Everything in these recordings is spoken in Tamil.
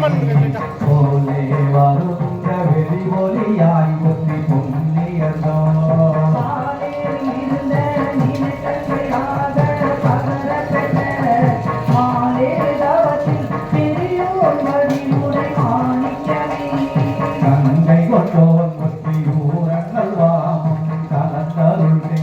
Norman.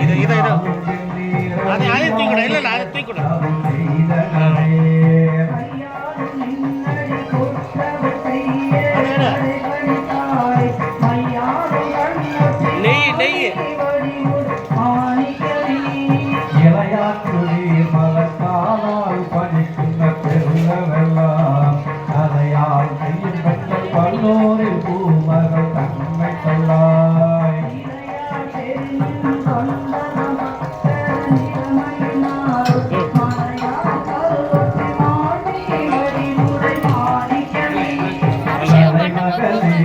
இது இதை இதை. அதை தூக்கிட. இல்லை அதை தூக்கிட. Thank you.